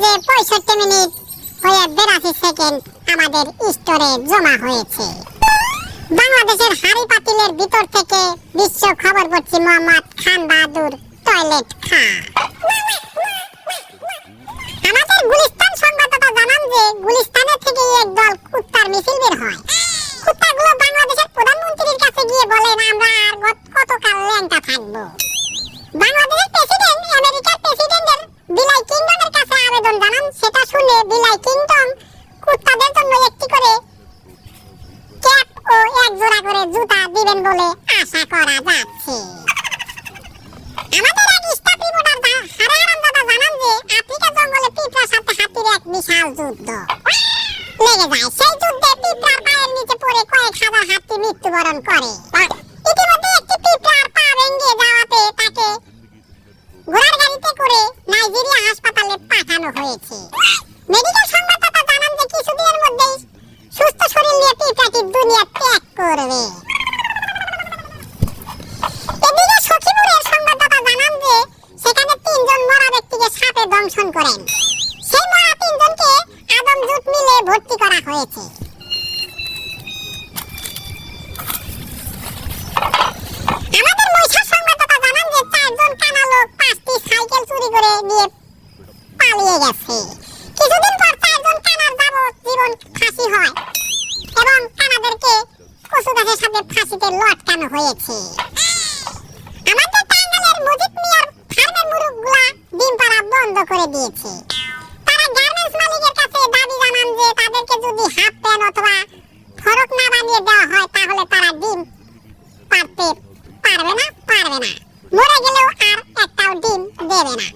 বেজে পঁয়ষট্টি মিনিট হয়ে বিরাশি সেকেন্ড আমাদের স্টোরে জমা হয়েছে। বাংলাদেশের হাড়ি পাতিলের ভিতর থেকে বিশ্ব খবর পড়ছি মোহাম্মদ খান বাহাদুর, টয়লেট খা আমাদের গুলিস্তান সংবাদদাতা জানান যে গুলিস্তানের থেকে একদল কুত্তার মিছিল বের হয়। কুত্তাগুলো বাংলাদেশের প্রধানমন্ত্রীর কাছে গিয়ে বলেন, আমরা আর কতকাল ল্যাংটা থাকব বাংলাদেশের করে জুতা দিবেন বলে আশা করা যাচ্ছে। আমাদের এক স্টাফ রিপোর্টার হারে আরামদাদা জানান যে আফ্রিকা জঙ্গলে পিঁপড়ার সাথে হাতির এক বিশাল যুদ্ধ। লেগে যায়, সেই যুদ্ধে পিঁপড়ার পায়ের নিচে পড়ে কয়েক হাজার হাতি মৃত্যুবরণ করে। ইতিমধ্যে একটি পিঁপড়ার পা ভেঙে যাওয়াতে তাকে ঘোড়ার গাড়িতে করে নাইজেরিয়া হাসপাতালে পাঠানো হয়েছে। মেডিকেল সংবাদদাতা করেন সেই মরা তিনজনকে আদম জুট মিলে ভর্তি করা হয়েছে। আমাদের মৈশার সংবাদদাতা জানান যে চারজন কানা লোক পাঁচটি সাইকেল চুরি করে নিয়ে পালিয়ে গেছে। কিছুদিন পর চারজন কানার যাবজ্জীবন ফাঁসি হয় এবং কানাদেরকে কচু গাছের সাথে ফাঁসিতে লটকানো হয়েছে। বন্ধ করে দিয়েছে। তারা গার্মেন্টস মালিকের কাছে দাবি জানান যে তাদেরকে যদি হাফ প্যান অথবা ফরক না বানিয়ে দেওয়া হয়, তাহলে তারা ডিম পারতে পারবে না পারবে না। মরে গেলেও আর একটাও ডিম দেবে না।